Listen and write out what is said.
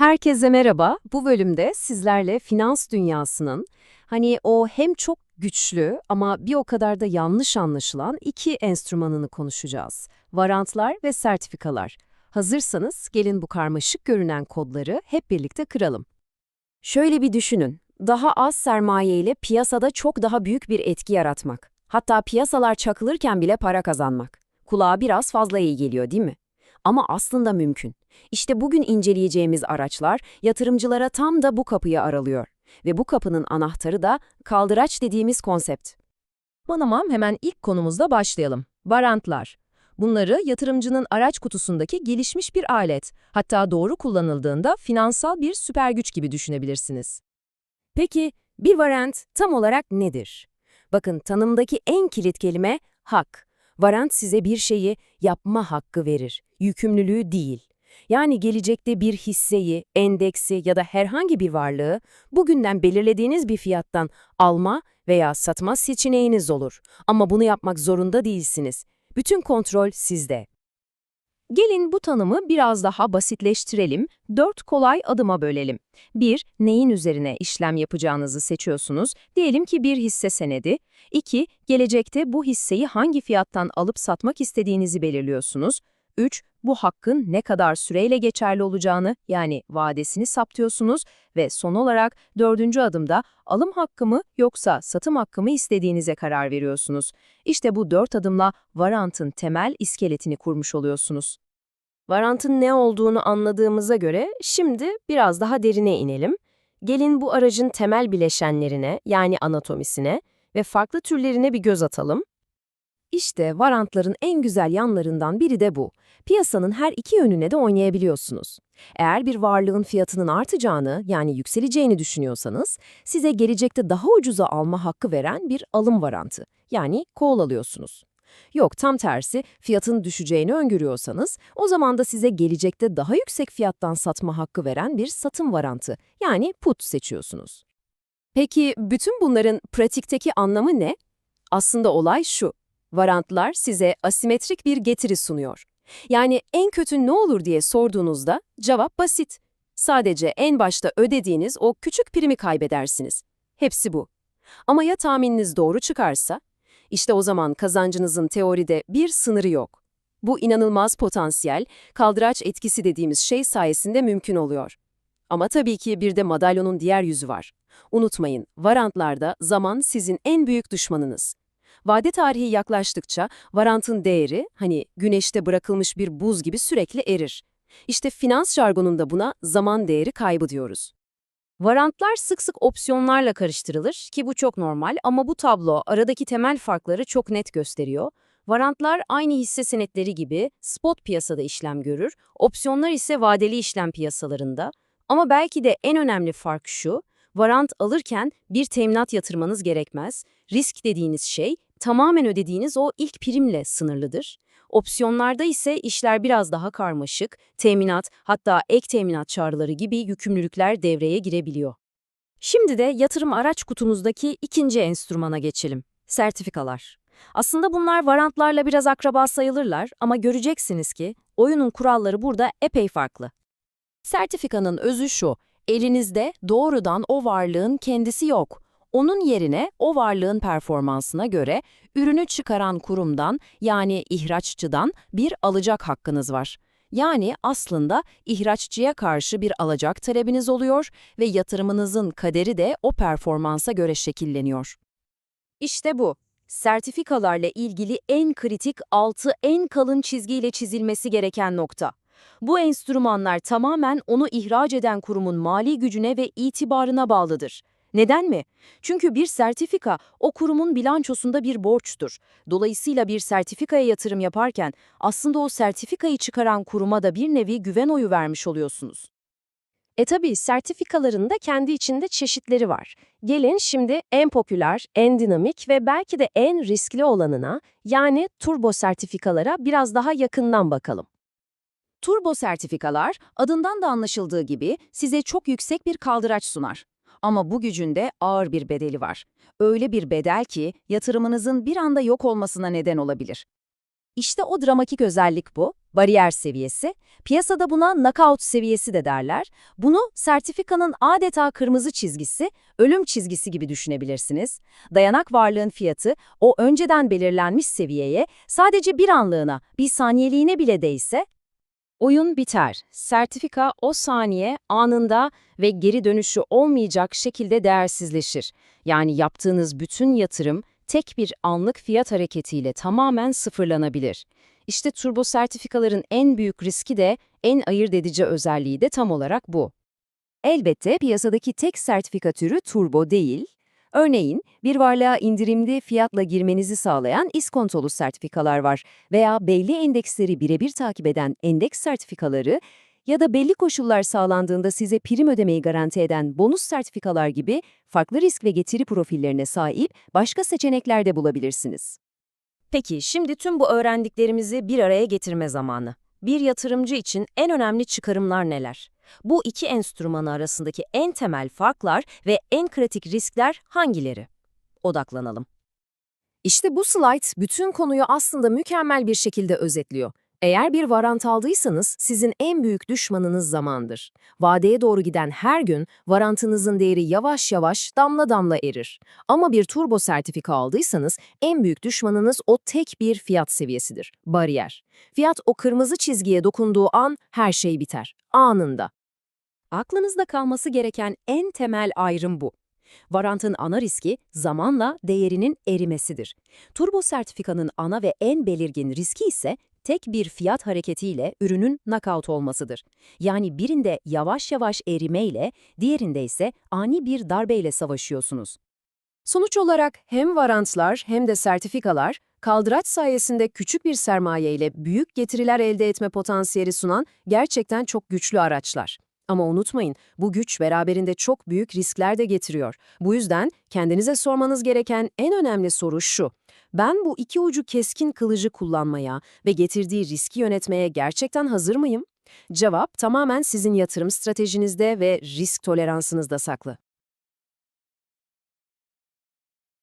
Herkese merhaba. Bu bölümde sizlerle finans dünyasının hani o hem çok güçlü ama bir o kadar da yanlış anlaşılan iki enstrümanını konuşacağız. Varantlar ve sertifikalar. Hazırsanız gelin bu karmaşık görünen kodları hep birlikte kıralım. Şöyle bir düşünün. Daha az sermaye ile piyasada çok daha büyük bir etki yaratmak. Hatta piyasalar çakılırken bile para kazanmak. Kulağa biraz fazla iyi geliyor değil mi? Ama aslında mümkün. İşte bugün inceleyeceğimiz araçlar yatırımcılara tam da bu kapıyı aralıyor. Ve bu kapının anahtarı da kaldıraç dediğimiz konsept. Tamam, hemen ilk konumuzla başlayalım. Varantlar. Bunları yatırımcının araç kutusundaki gelişmiş bir alet, hatta doğru kullanıldığında finansal bir süper güç gibi düşünebilirsiniz. Peki bir varant tam olarak nedir? Bakın tanımdaki en kilit kelime hak. Varant size bir şeyi yapma hakkı verir, yükümlülüğü değil. Yani gelecekte bir hisseyi, endeksi ya da herhangi bir varlığı bugünden belirlediğiniz bir fiyattan alma veya satma seçeneğiniz olur. Ama bunu yapmak zorunda değilsiniz. Bütün kontrol sizde. Gelin bu tanımı biraz daha basitleştirelim, dört kolay adıma bölelim. 1. Neyin üzerine işlem yapacağınızı seçiyorsunuz? Diyelim ki bir hisse senedi. 2. Gelecekte bu hisseyi hangi fiyattan alıp satmak istediğinizi belirliyorsunuz. 3. Bu hakkın ne kadar süreyle geçerli olacağını yani vadesini saptıyorsunuz ve son olarak dördüncü adımda alım hakkı mı yoksa satım hakkı mı istediğinize karar veriyorsunuz. İşte bu dört adımla varantın temel iskeletini kurmuş oluyorsunuz. Varantın ne olduğunu anladığımıza göre şimdi biraz daha derine inelim. Gelin bu aracın temel bileşenlerine yani anatomisine ve farklı türlerine bir göz atalım. İşte varantların en güzel yanlarından biri de bu. Piyasanın her iki yönüne de oynayabiliyorsunuz. Eğer bir varlığın fiyatının artacağını yani yükseleceğini düşünüyorsanız size gelecekte daha ucuza alma hakkı veren bir alım varantı yani call alıyorsunuz. Yok tam tersi fiyatın düşeceğini öngörüyorsanız o zaman da size gelecekte daha yüksek fiyattan satma hakkı veren bir satım varantı yani put seçiyorsunuz. Peki bütün bunların pratikteki anlamı ne? Aslında olay şu. Varantlar size asimetrik bir getiri sunuyor. Yani en kötü ne olur diye sorduğunuzda cevap basit. Sadece en başta ödediğiniz o küçük primi kaybedersiniz. Hepsi bu. Ama ya tahmininiz doğru çıkarsa? İşte o zaman kazancınızın teoride bir sınırı yok. Bu inanılmaz potansiyel, kaldıraç etkisi dediğimiz şey sayesinde mümkün oluyor. Ama tabii ki bir de madalyonun diğer yüzü var. Unutmayın, varantlarda zaman sizin en büyük düşmanınız. Vade tarihi yaklaştıkça varantın değeri, hani güneşte bırakılmış bir buz gibi sürekli erir. İşte finans jargonunda buna zaman değeri kaybı diyoruz. Varantlar sık sık opsiyonlarla karıştırılır ki bu çok normal ama bu tablo aradaki temel farkları çok net gösteriyor. Varantlar aynı hisse senetleri gibi spot piyasada işlem görür, opsiyonlar ise vadeli işlem piyasalarında. Ama belki de en önemli fark şu, varant alırken bir teminat yatırmanız gerekmez. Risk dediğiniz şey tamamen ödediğiniz o ilk primle sınırlıdır. Opsiyonlarda ise işler biraz daha karmaşık, teminat hatta ek teminat çağrıları gibi yükümlülükler devreye girebiliyor. Şimdi de yatırım araç kutumuzdaki ikinci enstrümana geçelim. Sertifikalar. Aslında bunlar varantlarla biraz akraba sayılırlar ama göreceksiniz ki oyunun kuralları burada epey farklı. Sertifikanın özü şu, elinizde doğrudan o varlığın kendisi yok. Onun yerine o varlığın performansına göre ürünü çıkaran kurumdan yani ihraççıdan bir alacak hakkınız var. Yani aslında ihraççıya karşı bir alacak talebiniz oluyor ve yatırımınızın kaderi de o performansa göre şekilleniyor. İşte bu. Sertifikalarla ilgili en kritik altı en kalın çizgiyle çizilmesi gereken nokta. Bu enstrümanlar tamamen onu ihraç eden kurumun mali gücüne ve itibarına bağlıdır. Neden mi? Çünkü bir sertifika o kurumun bilançosunda bir borçtur. Dolayısıyla bir sertifikaya yatırım yaparken aslında o sertifikayı çıkaran kuruma da bir nevi güven oyu vermiş oluyorsunuz. E tabi sertifikaların da kendi içinde çeşitleri var. Gelin şimdi en popüler, en dinamik ve belki de en riskli olanına yani turbo sertifikalara biraz daha yakından bakalım. Turbo sertifikalar adından da anlaşıldığı gibi size çok yüksek bir kaldıraç sunar. Ama bu gücünde ağır bir bedeli var. Öyle bir bedel ki yatırımınızın bir anda yok olmasına neden olabilir. İşte o dramatik özellik bu. bariyer seviyesi. Piyasada buna knockout seviyesi de derler. Bunu sertifikanın adeta kırmızı çizgisi, ölüm çizgisi gibi düşünebilirsiniz. Dayanak varlığın fiyatı o önceden belirlenmiş seviyeye sadece bir anlığına, bir saniyeliğine bile değse Oyun biter. Sertifika o saniye anında ve geri dönüşü olmayacak şekilde değersizleşir. Yani yaptığınız bütün yatırım tek bir anlık fiyat hareketiyle tamamen sıfırlanabilir. İşte turbo sertifikaların en büyük riski de en ayırt edici özelliği de tam olarak bu. Elbette piyasadaki tek sertifika türü turbo değil. Örneğin bir varlığa indirimli fiyatla girmenizi sağlayan iskontolu sertifikalar var veya belli endeksleri birebir takip eden endeks sertifikaları ya da belli koşullar sağlandığında size prim ödemeyi garanti eden bonus sertifikalar gibi farklı risk ve getiri profillerine sahip başka seçenekler de bulabilirsiniz. Peki şimdi tüm bu öğrendiklerimizi bir araya getirme zamanı. Bir yatırımcı için en önemli çıkarımlar neler? Bu iki enstrümanı arasındaki en temel farklar ve en kritik riskler hangileri? Odaklanalım. İşte bu slide bütün konuyu aslında mükemmel bir şekilde özetliyor. Eğer bir varant aldıysanız sizin en büyük düşmanınız zamandır. Vadeye doğru giden her gün varantınızın değeri yavaş yavaş damla damla erir. Ama bir turbo sertifika aldıysanız en büyük düşmanınız o tek bir fiyat seviyesidir, bariyer. Fiyat o kırmızı çizgiye dokunduğu an her şey biter, anında. Aklınızda kalması gereken en temel ayrım bu. Varantın ana riski zamanla değerinin erimesidir. Turbo sertifikanın ana ve en belirgin riski ise tek bir fiyat hareketiyle ürünün knockout olmasıdır. Yani birinde yavaş yavaş erimeyle, diğerinde ise ani bir darbeyle savaşıyorsunuz. Sonuç olarak hem varantlar hem de sertifikalar, kaldıraç sayesinde küçük bir sermaye ile büyük getiriler elde etme potansiyeli sunan gerçekten çok güçlü araçlar. Ama unutmayın, bu güç beraberinde çok büyük riskler de getiriyor. Bu yüzden kendinize sormanız gereken en önemli soru şu. Ben bu iki ucu keskin kılıcı kullanmaya ve getirdiği riski yönetmeye gerçekten hazır mıyım? Cevap tamamen sizin yatırım stratejinizde ve risk toleransınızda saklı.